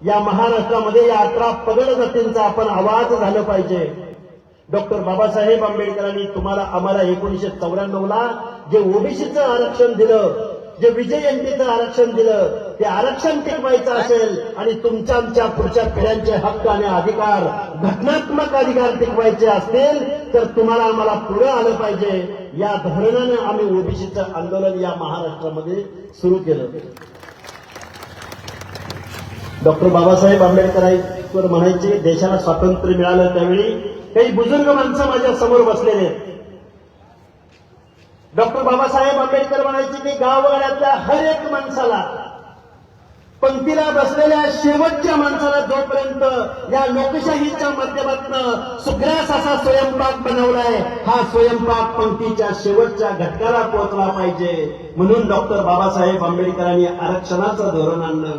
या महाराष्ट्रामध्ये या अठरा पगड जातींचा आपण आवाज झालं पाहिजे. डॉक्टर बाबासाहेब आंबेडकरांनी तुम्हाला आम्हाला एकोणीशे चौऱ्याण्णव ला जे ओबीसीचं आरक्षण दिलं जे विजयंतीचं आरक्षण दिलं ते आरक्षण टिकवायचं असेल आणि तुमच्या आमच्या पुढच्या पिढ्यांचे हक्क आणि अधिकार घटनात्मक अधिकार टिकवायचे असतील तर तुम्हाला आम्हाला पुढे आलं पाहिजे. या धोरणानं आम्ही ओबीसीचं आंदोलन या महाराष्ट्रामध्ये सुरू केलं. डॉक्टर बाबासाहेब आंबेडकर म्हणायचे देशाला स्वातंत्र्य मिळालं त्यावेळी काही बुजुर्ग माणसं माझ्यासमोर बसलेले आहेत. डॉक्टर बाबासाहेब आंबेडकर म्हणायचे की गावगाड्यातल्या हर एक माणसाला पंक्तीला बसलेल्या शेवटच्या माणसाला जोपर्यंत या लोकशाहीच्या माध्यमातून सुग्रास असा स्वयंपाक बनवलाय हा स्वयंपाक पंक्तीच्या शेवटच्या घटकाला पोहोचला पाहिजे. म्हणून डॉक्टर बाबासाहेब आंबेडकरांनी आरक्षणाचं धोरण आणलं.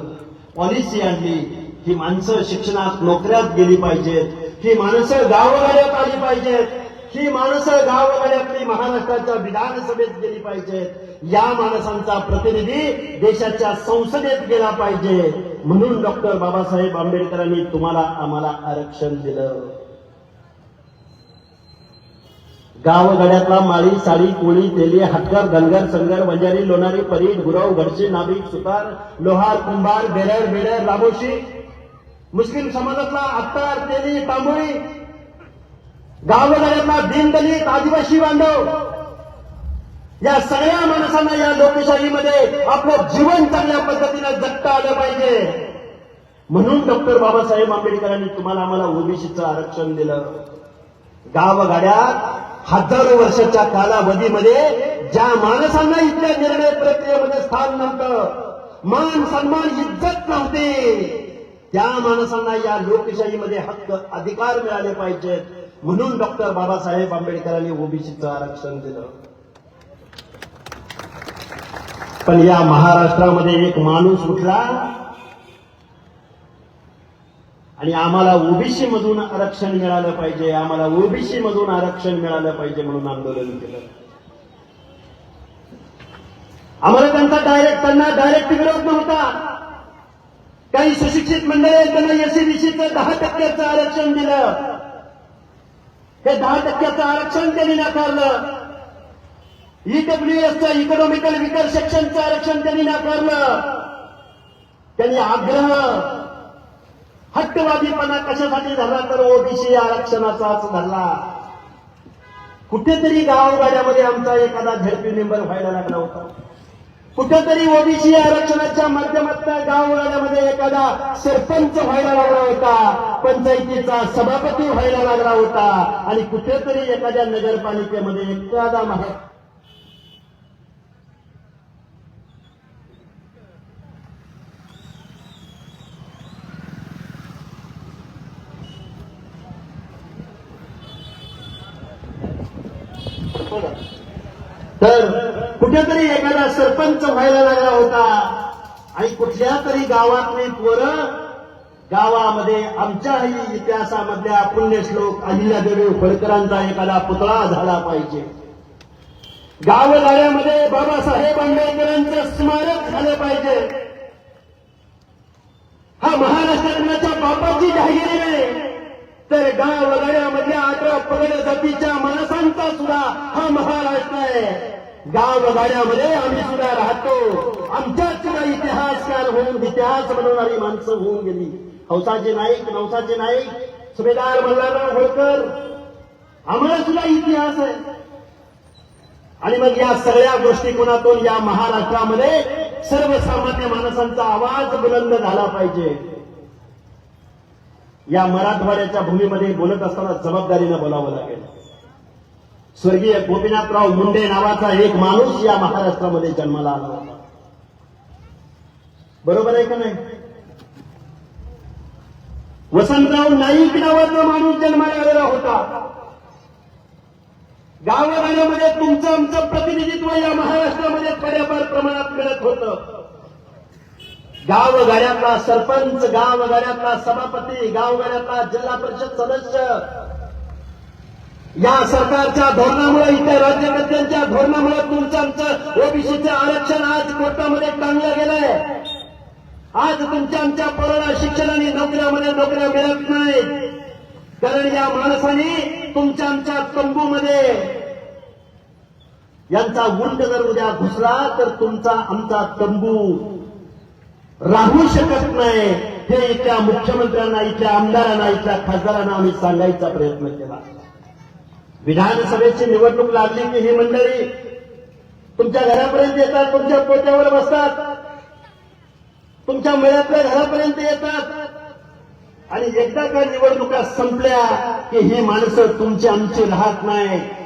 पॉलिसी आणली ही माणसं शिक्षणात नोकऱ्यात गेली पाहिजेत ही माणसं गावगाड्यात आली पाहिजेत ही माणसं गावगाड्यातली महाराष्ट्राच्या विधानसभेत गेली पाहिजेत या माणसांचा प्रतिनिधी देशाच्या संसदेत गेला पाहिजे. म्हणून डॉक्टर बाबासाहेब आंबेडकरांनी तुम्हाला आम्हाला आरक्षण दिलं. गावगड्यातला माळी साडी कोळी तेली हटकर धनगर संगर वंजारी लोणारी परीट गुरव घडशी नाभिक सुतार लोहार कुंभार बेरर बेडर राबोशी मुस्लिम समाजातला अत्तार तेली तांबोळी. गावगाड्यातला दीनदलित आदिवासी बांधव. या सगळ्या माणसांना या लोकशाहीमध्ये आपलं जीवन चांगल्या पद्धतीने जगता आलं पाहिजे. म्हणून डॉक्टर बाबासाहेब आंबेडकरांनी तुम्हाला आम्हाला ओबीसीचं आरक्षण दिलं. गावगाड्यात हजारो वर्षाच्या कालावधीमध्ये ज्या माणसांना इथल्या निर्णय प्रक्रियेमध्ये स्थान नव्हतं मान सन्मान इज्जत नव्हती त्या माणसांना या लोकशाहीमध्ये हक्क अधिकार मिळाले पाहिजेत. म्हणून डॉक्टर बाबासाहेब आंबेडकरांनी ओबीसीचं आरक्षण दिलं. पण या महाराष्ट्रामध्ये एक माणूस उठला आणि आम्हाला ओबीसी मधून आरक्षण मिळालं पाहिजे आम्हाला ओबीसी मधून आरक्षण मिळालं पाहिजे म्हणून आंदोलन केलं. आम्हाला त्यांचा डायरेक्ट त्यांना डायरेक्ट विरोध नव्हता. काही सुशिक्षित मंडळी आहेत, त्यांना एसीबीसीचं दहा टक्क्याचं आरक्षण दिलं. हे दहा टक्क्याचं आरक्षण त्यांनी नाकारलं. ईडब्ल्यूएसचं इकॉनॉमिकल विकर सेक्शनचं आरक्षण त्यांनी नाकारलं. त्यांनी आग्रह हट्टवादीपणा कशासाठी झाला तर ओबीसी आरक्षणाचाच झाला कुठेतरी गावगाड्यामध्ये आमचा एखादा झडपी मेंबर व्हायला लागला होता. कुठेतरी ओबीसी आरक्षणाच्या माध्यमातून गावगाड्यामध्ये एखादा सरपंच व्हायला लागला होता पंचायतीचा सभापती व्हायला लागला होता आणि कुठेतरी एखाद्या नगरपालिकेमध्ये एखादा महा तर कुठेतरी एखादा सरपंच व्हायला लागला होता. आणि कुठल्या तरी गावातली पोरं गावामध्ये आमच्याही इतिहासामधल्या पुण्यश्लोक अहिल्यादेवी होळकरांचा एखादा पुतळा झाला पाहिजे. गावगाड्यामध्ये बाबासाहेब आंबेडकरांचं स्मारक झालं पाहिजे. हा महाराष्ट्राच्या बापाची जाहीर आहे. तर गावगाड्यामधल्या अठरा पगड जातीच्या माणसांचा सुद्धा हा महाराष्ट्र आहे. गाव गाड्यामध्ये आम्ही सुद्धा राहतो. आमच्यात सुद्धा इतिहासकार होऊन इतिहास बनवणारी माणसं होऊन गेली. हौसाचे नाईक नवसाचे नाईक सुभेदार मल्हारराव होळकर. आम्हाला सुद्धा इतिहास आहे. आणि मग या सगळ्या दृष्टिकोनातून या महाराष्ट्रामध्ये सर्वसामान्य माणसांचा आवाज बुलंद झाला पाहिजे. या मराठवाड्याच्या भूमीमध्ये बोलत असताना जबाबदारीनं बोलावं लागेल. स्वर्गीय गोपीनाथराव मुंडे नावाचा एक माणूस या महाराष्ट्रामध्ये जन्माला आला होता. बरोबर आहे का नाही? वसंतराव नाईक नावाचा माणूस जन्माला आलेला होता. गावागाड्यामध्ये तुमचं आमचं प्रतिनिधित्व या महाराष्ट्रामध्ये थोड्याफार प्रमाणात मिळत होतं. गावगाड्यातला सरपंच गावगाड्यातला सभापती गावगाड्यातला जिल्हा परिषद सदस्य. या सरकारच्या धोरणामुळे इथे राज्यकर्त्यांच्या धोरणामुळे तुमचं आमचं ओबीसीचं आरक्षण आज कोर्टामध्ये टांगलं गेलंय. आज तुमच्या आमच्या पोराला नोकऱ्यामध्ये नोकऱ्या मिळत नाही कारण या माणसाने तुमच्या आमच्या तंबूमध्ये यांचा गुंड जर उद्या घुसला तर तुमचा आमचा तंबू राहू शकत नाही. हे इथल्या मुख्यमंत्र्यांना इथल्या आमदारांना इथल्या खासदारांना आम्ही सांगायचा प्रयत्न केला. विधानसभेची निवडणूक लागली की ही मंडळी तुमच्या घरापर्यंत येतात तुमच्या पोत्यावर बसतात. तुमच्या मेळ्यातल्या घरापर्यंत येतात. आणि एकदा का निवडणुका संपल्या की ही माणसं तुमची आमची राहत नाही?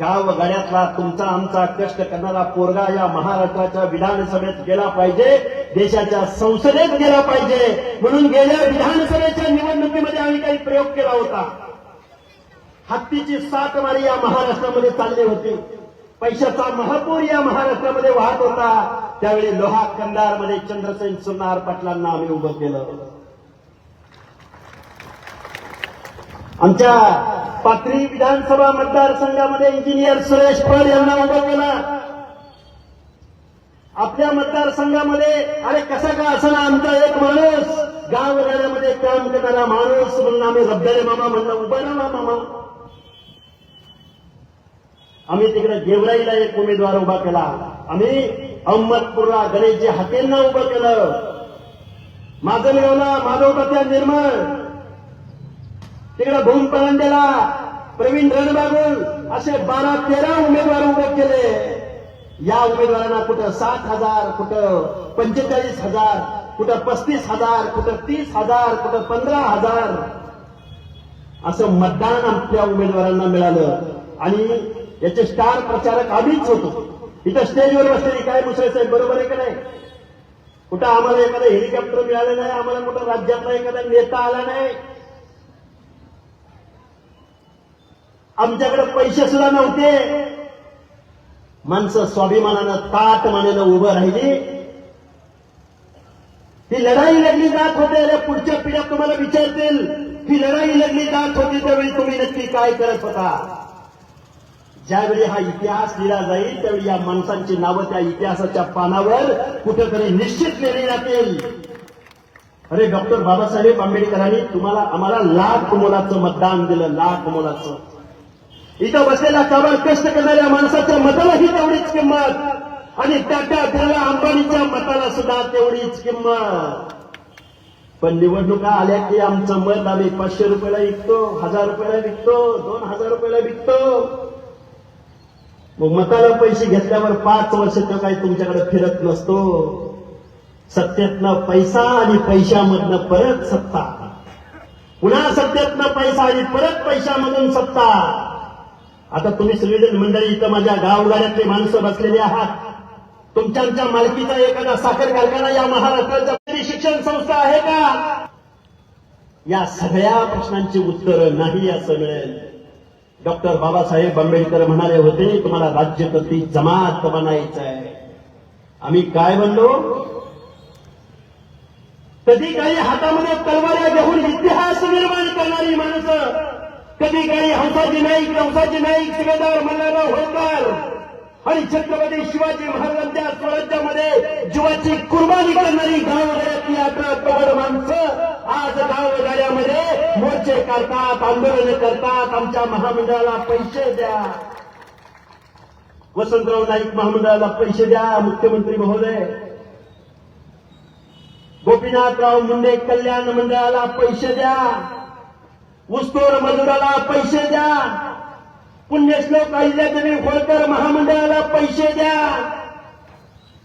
गाव गाड्यातला तुमचा आमचा कष्ट करणारा पोरगा या महाराष्ट्राच्या विधानसभेत गेला पाहिजे देशाच्या संसदेत गेला पाहिजे. म्हणून गेल्या विधानसभेच्या निवडणुकीमध्ये आम्ही काही प्रयोग केला होता. हत्तीची सातमारी या महाराष्ट्रामध्ये चालली होती. पैशाचा महापूर या महाराष्ट्रामध्ये वाहत होता. त्यावेळी लोहा कंदारमध्ये चंद्रसेन सुनार पाटलांना आम्ही उभं केलं. आमच्या पाथरी विधानसभा मतदारसंघामध्ये इंजिनियर सुरेश पड यांना उभा केला आपल्या मतदारसंघामध्ये अरे कसा का असं आमचा एक माणूस? गावगाड्यामध्ये काम करणारा माणूस म्हणून आम्ही रब्दारे मामा म्हणलं उभा राहा मामा. आम्ही तिकडे गेवराईला एक उमेदवार उभा केला. आम्ही अहमदपूरला गणेशजी हाकेंना उभं केलं. माझं मिळवला माधव त्या निर्मळ. तिकडे भूम परांडेला प्रवीण रणबागुल असे बारा तेरा उमेदवार उभे केले. या उमेदवारांना कुठं सात हजार कुठं पंचेचाळीस हजार कुठं पस्तीस हजार कुठं तीस हजार कुठं पंधरा हजार. असं मतदान आपल्या उमेदवारांना मिळालं. आणि याचे स्टार प्रचारक आम्हीच होतो. इथं स्टेजवर बसलेली काय मुसळे साहेब बरोबर आहे का नाही? कुठं आम्हाला एखादं हेलिकॉप्टर मिळालं नाही आम्हाला कुठं राज्यातला एखादा नेता आला नाही? आमच्याकडे पैसे सुद्धा नव्हते. माणसं स्वाभिमानानं ताट मानेनं उभं राहिली. ही लढाई लढली जात होते अरे पुढच्या पिढ्या तुम्हाला विचारतील ही लढाई लढली जात होती त्यावेळी तुम्ही नक्की काय करत होता? ज्यावेळी हा इतिहास लिहिला जाईल त्यावेळी या माणसांची नावं त्या इतिहासाच्या पानावर कुठेतरी निश्चित लिहिली जातील. अरे डॉक्टर बाबासाहेब आंबेडकरांनी तुम्हाला आम्हाला लाख मोलाचं मतदान दिलं लाख मोलाचं. इथं बसलेल्या कामात कष्ट करणाऱ्या माणसाच्या मतालाही तेवढीच किंमत. आणि टाटा बिर्ला अंबानीच्या मताला सुद्धा तेवढीच किंमत. पण निवडणुका आल्या की आमचं मत आम्ही पाचशे रुपयाला विकतो हजार रुपयाला विकतो दोन हजार रुपयाला विकतो. मग मताला पैसे घेतल्यावर पाच वर्ष तो काही तुमच्याकडे फिरत नसतो. सत्तेतनं पैसा आणि पैशामधनं परत सत्ता. पुन्हा सत्तेतनं पैसा आणि परत पैशामधून सत्ता. आता तुम्ही सगळेजण मंडळी इथं माझ्या गावगाड्यातले माणसं बसलेली आहात. तुमच्या आमच्या मालकीचा एखादा साखर कारखाना या महाराष्ट्राच्या शिक्षण संस्था आहे का? या सगळ्या प्रश्नांची उत्तरं नाही असं मिळेल. डॉक्टर बाबासाहेब आंबेडकर म्हणाले होते तुम्हाला राज्यकर्ती जमात बनायचं आहे आम्ही काय म्हणलो? कधी काही हातामध्ये तलवाऱ्या घेऊन इतिहास निर्माण करणारी माणसं कधी काही हंसाजी नाईक नवसाजी नाईक शिवेदार मल्हारराव होळकर. आणि छत्रपती शिवाजी महाराजांच्या स्वराज्यामध्ये जीवाची कुर्बानी करणारी गावगाड्यातली अठरा कबड माणसं आज गावगाड्यामध्ये मोर्चे करतात आंदोलन करतात. आमच्या महामंडळाला पैसे द्या. वसंतराव नाईक महामंडळाला पैसे द्या मुख्यमंत्री महोदय. गोपीनाथराव मुंडे कल्याण मंडळाला पैसे द्या. ऊसतोड मजुराला पैसे द्या. पुण्यश्लोक अहिल्यादेवी होळकर महामंडळाला पैसे द्या.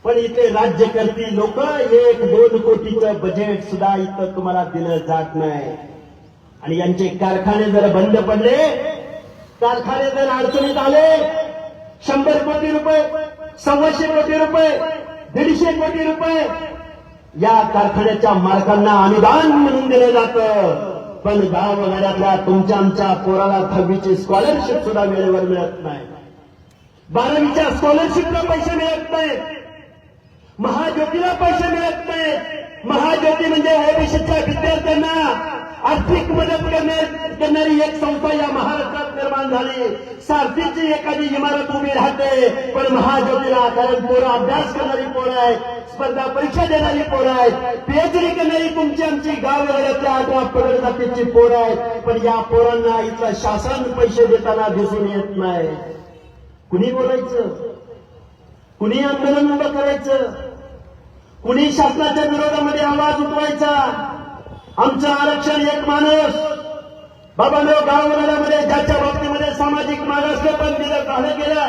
पण इथे राज्यकर्ती लोक एक दोन कोटीचं बजेट सुद्धा इथं तुम्हाला दिलं जात नाही. आणि यांचे कारखाने जर बंद पडले कारखाने जर अडचणीत आले शंभर कोटी रुपये सव्वाशे कोटी रुपये दीडशे कोटी रुपये या कारखान्याच्या मालकांना अनुदान म्हणून दिलं जातं. पण गावगाड्यातल्या तुमच्या आमच्या पोराला दहावीची स्कॉलरशिप सुद्धा वेळेवर मिळत नाही. बारावीच्या स्कॉलरशिपला पैसे मिळत नाहीत. महाज्योतीला पैसे मिळत नाहीत. महाज्योती म्हणजे ओबीसीच्या विद्यार्थ्यांना आर्थिक मदत करण्यात करणारी एक संस्था या महाराष्ट्र झाली. सारथीची एखादी इमारत उभी राहते पण महाज्योतीला कारण पोरं अभ्यास करणारी पोरं आहे स्पर्धा परीक्षा देणारी पोरं आहे पीएचडी करणारी तुमची आमची गाव गावगाड्यातल्या अठरा पगड जातीची पोरं आहेत पण या पोरांना इथलं शासन पैसे देताना दिसून येत नाही. कुणी बोलायचं? कुणी आंदोलन उभं करायचं? कुणी शासनाच्या विरोधामध्ये आवाज उठवायचा? आमचं आरक्षण एक माणूस बाबांनो गावगाड्यामध्ये ज्याच्या बाबतीमध्ये सामाजिक महाराष्ट्र पण दिलं झालं गेलं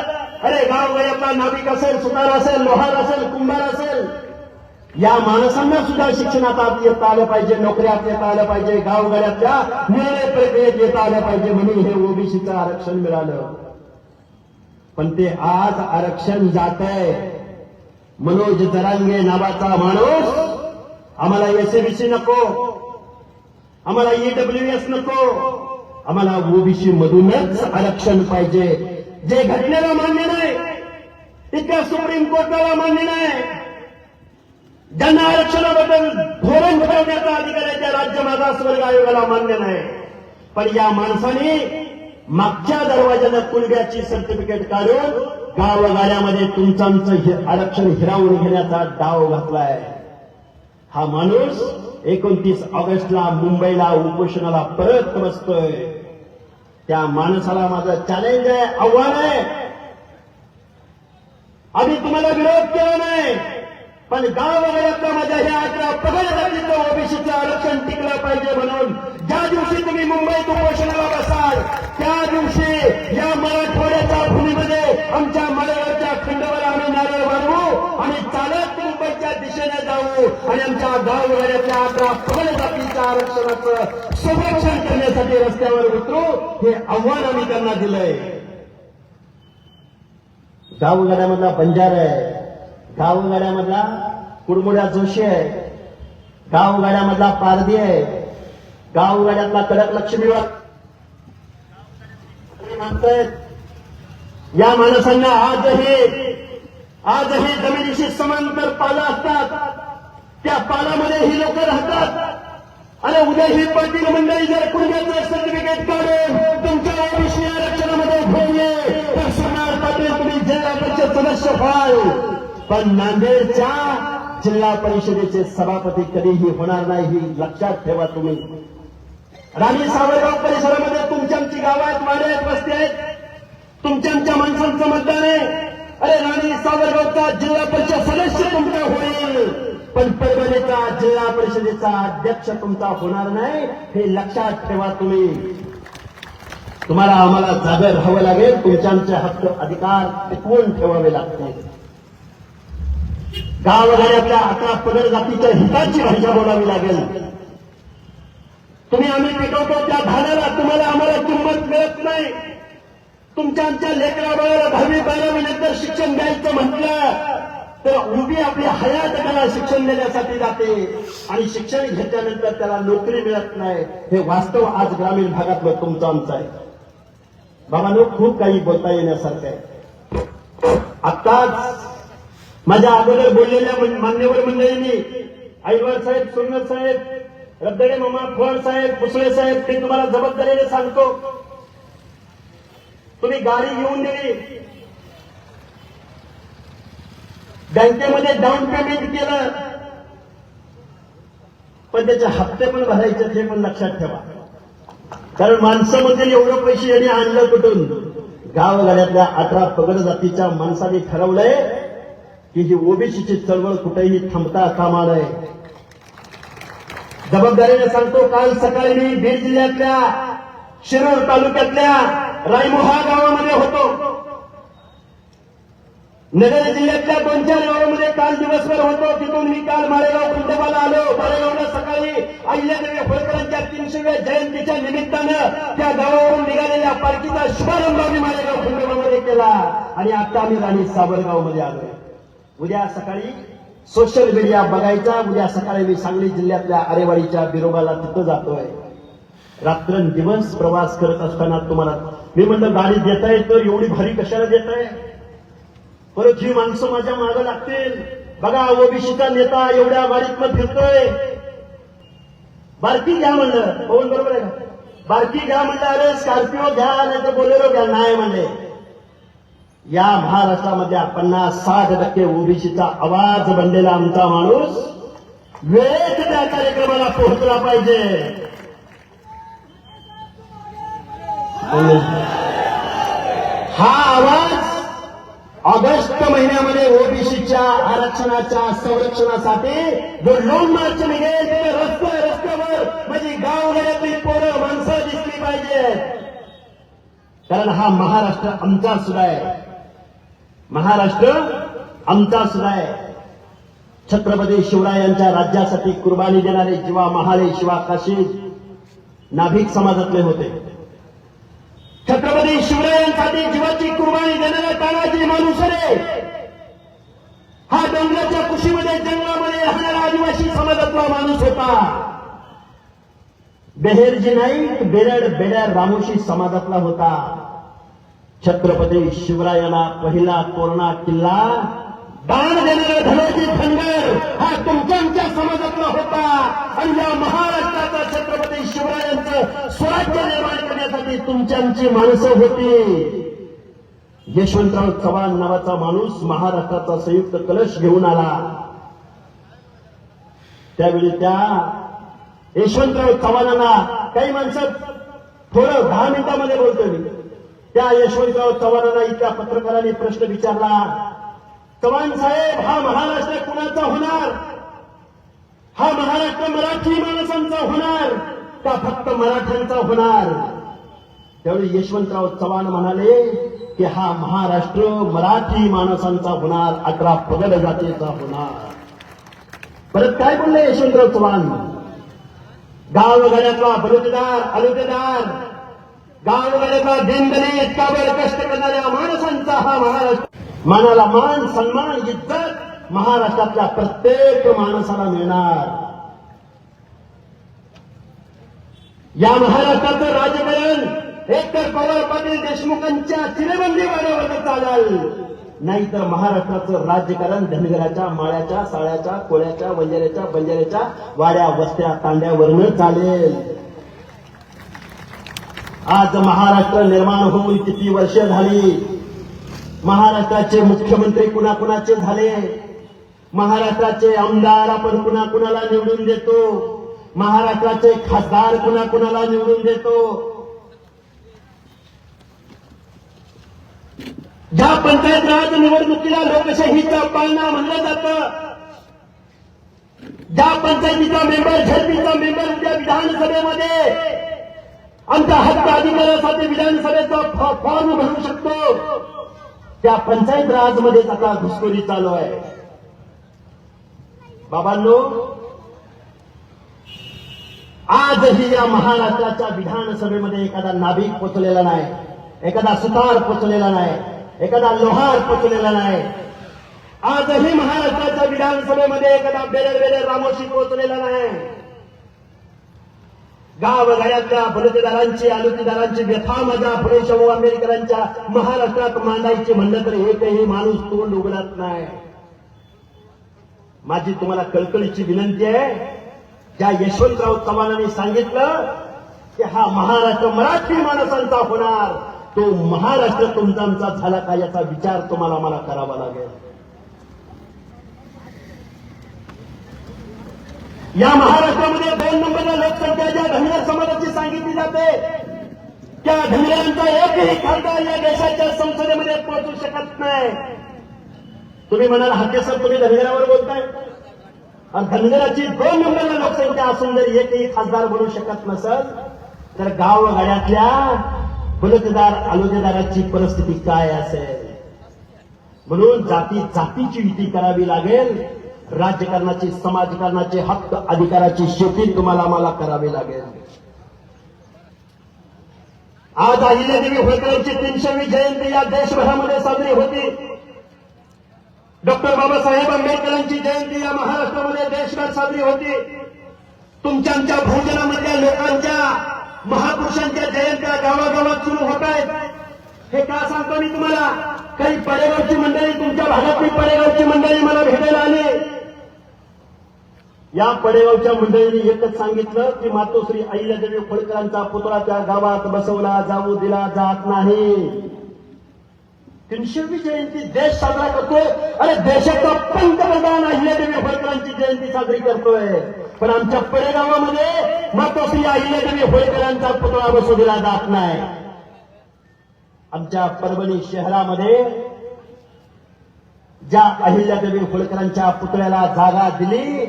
अरे गावगाड्यातला नाविक असेल सुतार असेल लोहार असेल कुंभार असेल या माणसांना सुद्धा शिक्षणात आत येता आलं पाहिजे नोकऱ्यात येता आलं पाहिजे गावगाड्यातल्या निर्णय प्रक्रियेत येता आलं पाहिजे म्हणून हे ओबीसीचं आरक्षण मिळालं. पण ते आज आरक्षण जात आहे मनोज जरांगे नावाचा माणूस आम्हाला एसएबीसी नको. आम्हाला ईडब्ल्यू एस नको. आम्हाला ओबीसी मधूनच आरक्षण पाहिजे. जे घटनेला मान्य नाही इतक्या सुप्रीम कोर्टाला मान्य नाही. ज्यांना आरक्षणाबद्दल धोरण ठरवण्याचा अधिकार आहे त्या राज्य मागासवर्ग आयोगाला मान्य नाही. पण या माणसाने मागच्या दरवाजाला कुलग्याची सर्टिफिकेट काढून गावगाड्यामध्ये तुमचं आमचं आरक्षण हिरावून घेण्याचा डाव घातलाय. हा माणूस एकोणतीस ऑगस्टला मुंबईला उपोषणाला परत बसतोय त्या माणसाला माझं चॅलेंज आहे आव्हान आहे. आम्ही तुम्हाला विरोध केला नाही. पण गावगाड्यातल्या माझ्या ह्या अकरा पगड जातीचं ओबीसीचं आरक्षण टिकलं पाहिजे म्हणून. ज्या दिवशी तुम्ही मुंबईत उपोषणाला बसाल त्या दिवशी या मराठवाड्याच्या भूमीमध्ये आमच्या मराठवाड्याच्या खंडावर आम्ही नारळ वाढवू आणि चालत मुंबईच्या दिशेने जाऊ आणि आमच्या गावगाड्यातल्या अठरा फल जातीच्या आरक्षणाचं संरक्षण करण्यासाठी रस्त्यावर उतरू हे आव्हान आम्ही त्यांना दिलंय. गावगाड्यामधला बंजार आहे. गावगाड्यामधला कुडमुड्या जोशी आहे. गावगाड्यामधला पारधी आहे. गावगाड्यातला कडक लक्ष्मीवर म्हणतायत या माणसांना आजही आजही जमिनीशी समांतर पाला असतात. त्या पालामध्ये ही लोक राहतात. आणि उद्या ही पाटील मंडळी जर कुणब्याचं सर्टिफिकेट काढून तुमच्या ओबीसी आरक्षणामध्ये ठेवले तर सोनार पाटील तुम्ही जिल्हा परिषद सदस्य व्हाल. पण नांदेडच्या जिल्हा परिषदेचे सभापती कधीही होणार नाही ही लक्षात ठेवा तुम्ही. राणी सावरगाव परिसरामध्ये तुमच्या आमची गावात वाड्यात आहेत वस्ती आहेत. तुमच्या आमच्या माणसांचं मतदान आहे. अरे राणी सावरगावचा जिल्हा परिषद सदस्य तुमचा होईल. पण परभणीचा जिल्हा परिषदेचा अध्यक्ष तुमचा होणार नाही हे लक्षात ठेवा तुम्ही. तुम्हाला आम्हाला जागर राहावं लागेल तुमच्या आमचे हक्क अधिकार टिकवून ठेवावे लागतील. गावगाड्यातल्या अकरा पदर जातीच्या हिताची भाषा बोलावी लागेल. तुम्ही आम्ही टिकवतो त्या धाराला तुम्हाला आम्हाला किंमत मिळत नाही. तुमच्या आमच्या लेकरा बाळाला दहावी बारावी नंतर शिक्षण द्यायचं म्हटलं तर उभी आपली हयात त्याला शिक्षण देण्यासाठी जाते. आणि शिक्षण घेतल्यानंतर त्याला नोकरी मिळत नाही. हे वास्तव आज ग्रामीण भागातलं तुमचं आमचं आहे. बाबांनो खूप काही बोलता येण्यासारखं आहे. आत्ताच माझ्या अगोदर बोललेल्या मान्यवर मंडळींनी आईवर साहेब सुरनर साहेब रद्दडे मामा फळ साहेब कुसळे साहेब ते तुम्हाला जबाबदारीने सांगतो. तुम्ही गाडी घेऊन दिली. बँकेमध्ये डाऊन पेमेंट केलं. पण त्याचे हप्ते पण भरायचे ते पण लक्षात ठेवा. कारण माणसं म्हणजे एवढं पैसे यांनी आणलं कुठून? गावगाड्यातल्या अठरा पगड जातीच्या माणसाने ठरवलंय की ही ओबीसीची चळवळ कुठेही थांबता कामा नये. जबाबदारीने सांगतो काल सकाळी मी बीड जिल्ह्यातल्या शिरूर तालुक्यातल्या रायमोहा गावामध्ये होतो. नगर जिल्ह्यातल्या दोन चार गावामध्ये काल दिवसभर होतो. तिथून मी काल मारेगाव खंडोबाला आलो. मारेगावला सकाळी अहिल्यादेवी होळकरांच्या तीनशेव्या जयंतीच्या निमित्तानं त्या गावावरून निघालेल्या पालखीचा शुभारंभ आम्ही मारेगाव खंडोबामध्ये केला. आणि आता आम्ही राणी सावरगावमध्ये आलोय. उद्या सकाळी सोशल मीडिया बघायचा. उद्या सकाळी मी सांगली जिल्ह्यातल्या आरेवाडीच्या बिरोबाला तिथं जातोय. रात्रंदिवस प्रवास करत असताना तुम्हाला मी म्हणलं गाडी देताय तर एवढी भारी कशाला देताय? परत जी माणसं माझ्या मागं लागतील. बघा ओबीसीचा नेता एवढ्या गाडीतनं फिरतोय. बारकी घ्या म्हणलं. पवन बरोबर आहे का? बारकी घ्या म्हणलं अरे स्कॉर्पिओ घ्या नाही तर बोलेरो घ्या. नाही म्हणले या महाराष्ट्रामध्ये पन्नास साठ टक्के ओबीसीचा आवाज बनलेला आमचा माणूस वेळेत त्या कार्यक्रमाला पोहोचला पाहिजे. हा आवाज ऑगस्ट महिन्यामध्ये ओबीसीच्या आरक्षणाच्या संरक्षणासाठी जो लोन मार्च निघेल ते रस्ते रस्त्यावर म्हणजे गावगाड्यातली पोरं माणसं दिसली पाहिजे कारण हा महाराष्ट्र आमचा सुद्धा आहे. महाराष्ट्र आमचा सुद्धा आहे. छत्रपती शिवरायांच्या राज्यासाठी कुर्बानी देणारे जीवा महाले शिवा काशी नाभिक समाजातले होते. छत्रपती शिवरायांसाठी जीवाची कुर्बानी देणारा तानाजी माणूसरे. हा डोंगराच्या कुशीमध्ये जंगलामध्ये राहणारा आदिवासी समाजातला माणूस होता. बेहेरजी नाईक बेरड बेड्या रामोशी समाजातला होता. छत्रपती शिवरायाला पहिला तोरणा किल्ला दान देणारा धनाजी खंडर हा तुमच्या आमच्या समाजातला होता. आणि या महाराष्ट्राचा छत्रपती शिवरायांचं स्वराज्य निर्माण करण्यासाठी तुमच्या आमची माणसं होती. यशवंतराव चव्हाण नावाचा माणूस महाराष्ट्राचा संयुक्त कलश घेऊन आला. त्यावेळी त्या यशवंतराव चव्हाणांना काही माणसं थोडं दहा मिनिटांमध्ये बोलतो मी. त्या यशवंतराव चव्हाणांना इतक्या पत्रकारांनी प्रश्न विचारला. चव्हाण साहेब हा महाराष्ट्र कुणाचा होणार? हा महाराष्ट्र मराठी माणसांचा होणार का फक्त मराठ्यांचा होणार? त्यावेळी यशवंतराव चव्हाण म्हणाले की हा महाराष्ट्र मराठी माणसांचा होणार अकरा पगड जातीचा होणार. परत काय बोलले यशवंतराव चव्हाण? गावगाड्यातला बलुतेदार अलुतेदार गावगाड्यातला इतका इतकावर कष्ट करणाऱ्या माणसांचा हा महाराष्ट्र मानाला मान सन्मान इज्जत महाराष्ट्रातल्या प्रत्येक माणसाला मिळणार. या महाराष्ट्राचं राजकारण एकतर पवार पाटील देशमुखांच्या चिरेबंदी वाड्यावर चालेल. नाहीतर महाराष्ट्राचं राज्यकारण धनगराच्या माळ्याच्या साळ्याच्या कोळ्याच्या वंजाऱ्याच्या बंजाऱ्याच्या वाड्या वस्त्या तांड्यावरनं चालेल. आज महाराष्ट्र निर्माण होऊन किती वर्ष झाली? महाराष्ट्राचे मुख्यमंत्री कुणाकुणाचे झाले? महाराष्ट्राचे आमदार आपण कुणाकुणाला निवडून देतो? महाराष्ट्राचे खासदार कुणाकुणाला निवडून देतो? ज्या पंचायत राज निवडणुकीला लोकशाहीचा पाळणा म्हणलं जात ज्या पंचायतीचा मेंबर झडपीचा मेंबर उद्या विधानसभेमध्ये आमच्या हक्क अधिकारासाठी विधानसभेचा फॉर्म भरू शकतो. त्या पंचायत राजमध्येच आता घुसखोरी चालू आहे. बाबांनो आजही या महाराष्ट्राच्या विधानसभेमध्ये एखादा नाभिक पोचलेला नाही एखादा सुतार पोचलेला नाही एखादा लोहार पोचलेला नाही. आजही महाराष्ट्राच्या विधानसभेमध्ये एखादा बेलर बेलर रामोशी पोचलेला नाही. गावगाड्यातल्या बलुतेदारांची आलुतेदारांची व्यथा माझ्या फुले शाहू आंबेडकरांच्या महाराष्ट्रात मांडायची म्हणलं तर एकही माणूस तोंड उघडत नाही. माझी तुम्हाला कळकळीची विनंती आहे ज्या यशवंतराव चव्हाणांनी सांगितलं की हा महाराष्ट्र मराठी माणसांचा होणार तो महाराष्ट्र तुमचा आमचा झाला का याचा विचार तुम्हाला मला करावा लागेल. या महाराष्ट्रामध्ये दोन नंबरला लोकसंख्या ज्या धनगर समाजाची सांगितली जाते त्या धनगरांचा एकही खासदार या देशाच्या संसदेमध्ये पोहोचू शकत नाही. तुम्ही म्हणाल हाके सर तुम्ही धनगरावर बोलताय? आणि धनगराची दोन नंबरला लोकसंख्या असून जर एकही खासदार बनू शकत नसल तर गावगाड्यातल्या बलुतेदार आलोदेदाराची परिस्थिती काय असेल? म्हणून जाती जातीची युती करावी लागेल. राज्यकारणाची समाजकारणाचे हक्क अधिकाराची शेती तुम्हाला मला करावी लागेल. आज अहिल्यादेवी होळकरांची तीनशेवी जयंती या देशभरामध्ये साजरी होती. डॉक्टर बाबासाहेब आंबेडकरांची जयंती या महाराष्ट्रामध्ये देशभर साजरी होती. तुमच्या आमच्या भोजनामधल्या लोकांच्या महापुरुषांच्या जयंत्या गावागावात सुरू होत आहेत. हे का सांगतो मी तुम्हाला? काही पडेगावची मंडळी तुमच्या भागातली पडेगावची मंडळी मला भेटायला आली. या पडेगावच्या मंडळींनी एकच सांगितलं की मातोश्री अहिल्यादेवी होळकरांचा पुतळा त्या गावात बसवला जाऊ दिला जात नाही. तीनशेवी जयंती देश साजरा करतोय. अरे देशाचा पंतप्रधान अहिल्यादेवी होळकरांची जयंती साजरी करतोय. पण आमच्या पडेगावामध्ये मातोश्री अहिल्यादेवी होळकरांचा पुतळा बसवला जात नाही. आमच्या परभणी शहरामध्ये ज्या अहिल्यादेवी होळकरांच्या पुतळ्याला जागा दिली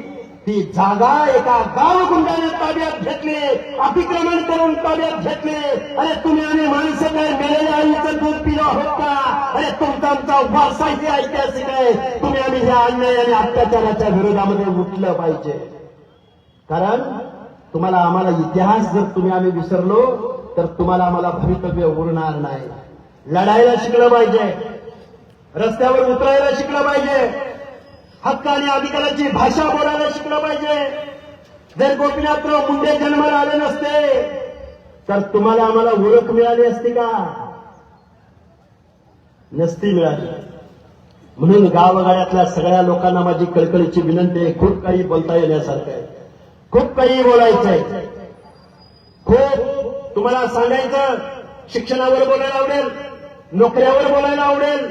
ती जागा एका गावगुंडाने ताब्यात घेतली. अतिक्रमण करून ताब्यात घेतली. अरे तुम्ही आणि माणसं काय मेलेल्या आईचं दूध पिलं आहोत का? अरे तुमचा आमचा वारसा इथे ऐतिहासिक आहे. तुम्ही आम्ही ह्या अन्याय आणि अत्याचाराच्या विरोधामध्ये उठलं पाहिजे. कारण तुम्हाला आम्हाला इतिहास जर तुम्ही आम्ही विसरलो तर तुम्हाला आम्हाला भवितव्य उरणार नाही. लढायला शिकलं पाहिजे. रस्त्यावर उतरायला शिकलं पाहिजे. हक्क आणि अधिकाराची भाषा बोलायला शिकलं पाहिजे. जर गोपीनाथराव मुंडे जन्माला आले नसते तर तुम्हाला आम्हाला ओळख मिळाली असती का? नसती मिळाली. म्हणून गावगाड्यातल्या सगळ्या लोकांना माझी कळकळीची विनंती आहे खूप काही बोलता येण्यासारखं आहे. खूप काही बोलायचंय खूप तुम्हाला सांगायचं शिक्षणावर बोलायला आवडेल नोकऱ्यावर बोलायला आवडेल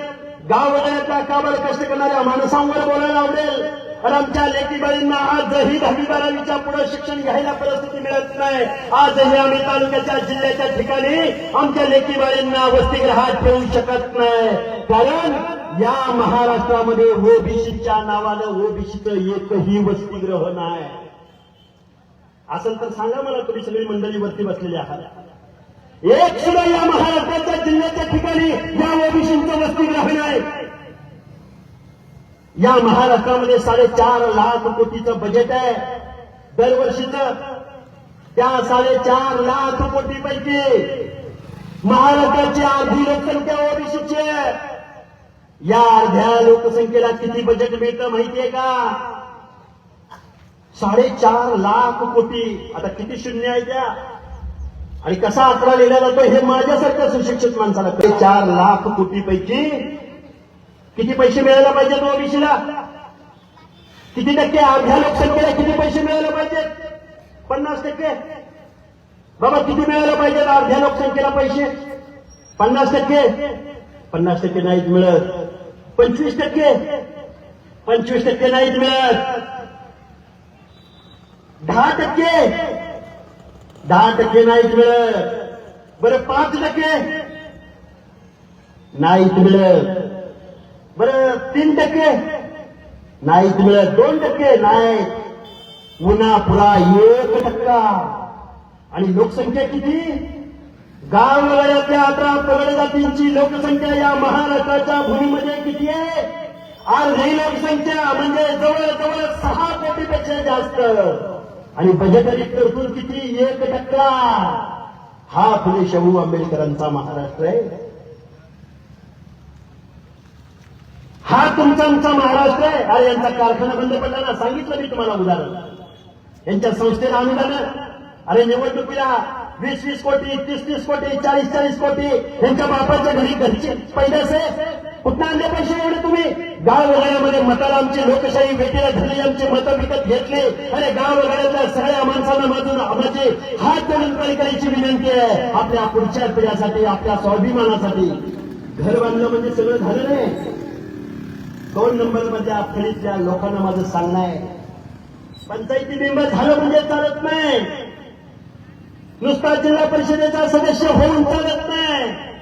गावगाड्यातल्या काबाड कष्ट करणाऱ्या माणसांवर बोलायला आवडेल. आणि आमच्या लेकीबाईंना आजही दहावी बारावीच्या पुढे शिक्षण घ्यायला परिस्थिती मिळत नाही. आजही आम्ही तालुक्याच्या जिल्ह्याच्या ठिकाणी आमच्या लेकीबाईंना वसतिगृहात ठेवू शकत नाही. कारण या महाराष्ट्रामध्ये ओबीसीच्या नावानं ओबीसीचं एकही वसतिगृह नाही. असं तर सांगा मला तुम्ही सगळी मंडळी वरती बसलेली आहात. एक सुद्धा या महाराष्ट्राच्या जिल्ह्याच्या ठिकाणी या ओबीसीचं वसतिगृह आहे या महाराष्ट्रामध्ये साडेचार लाख कोटीचं बजेट आहे. दरवर्षीच त्या साडेचार लाख कोटीपैकी महाराष्ट्राची अर्धी लोकसंख्या ओबीसीची आहे. या अर्ध्या लोकसंख्येला किती बजेट मिळतं माहितीये का? साडेचार लाख कोटी. आता किती शून्य आहे त्या? आणि कसा आकडा लिहिला जातो हे माझ्यासारख्या सुशिक्षित माणसाला चार लाख कोटीपैकी किती पैसे मिळायला पाहिजेत ओबीसीला? किती टक्के अर्ध्या लोकसंख्येला किती पैसे मिळायला पाहिजेत? पन्नास टक्के. बाबा किती मिळायला पाहिजेत अर्ध्या लोकसंख्येला पैसे? पन्नास टक्के. पन्नास टक्के नाहीत मिळत. पंचवीस टक्के. पंचवीस टक्के नाहीत मिळत. दहा टक्के. दहा टक्के नाहीत मिळत. बरं पाच टक्के. नाहीत मिळत. बरं तीन टक्के. नाहीत मिळत. दोन टक्के नाही. पुन्हा पुरा एक टक्का. आणि लोकसंख्या किती? गावगाड्यातल्या अठरा पगड जातींची लोकसंख्या या महाराष्ट्राच्या भूमीमध्ये किती आहे? अर्धी लोकसंख्या म्हणजे जवळजवळ सहा कोटीपेक्षा जास्त. आणि बजेटरी तरतूद किती? एक टक्का. हा फुले शाहू आंबेडकरांचा महाराष्ट्र आहे. हा तुमचा आमचा महाराष्ट्र आहे. अरे यांचा कारखाना बंद पडताना सांगितलं मी तुम्हाला उदाहरण. यांच्या संस्थेला अनुदान. अरे निवडणुकीला वीस वीस कोटी तीस तीस कोटी चाळीस चाळीस कोटी. यांच्या बापाच्या घरी घरचे पैदास आहे पुन्हा आणले पैसे एवढे तुम्ही? गाव वगैरेमध्ये मताला आमची लोकशाही भेटीला झाली आमचे मत विकत घेतले. अरे गाव वगैरेच्या सगळ्या माणसांना मधून माझी हात जोडून करायची विनंती आहे. आपल्या पुढच्या पिढ्यासाठी आपल्या स्वाभिमानासाठी. घर बांधलं म्हणजे सगळं झालं नाही. दोन नंबरमध्ये अडचणीतल्या लोकांना माझं सांगणं आहे. पंचायती मेंबर झालं म्हणजे चालत नाही. नुसता जिल्हा परिषदेचा सदस्य होऊन चालत नाही.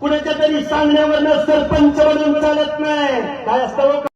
कुणाच्या तरी सांगण्यावर सरपंच म्हणून चालत नाही. काय असतं हो?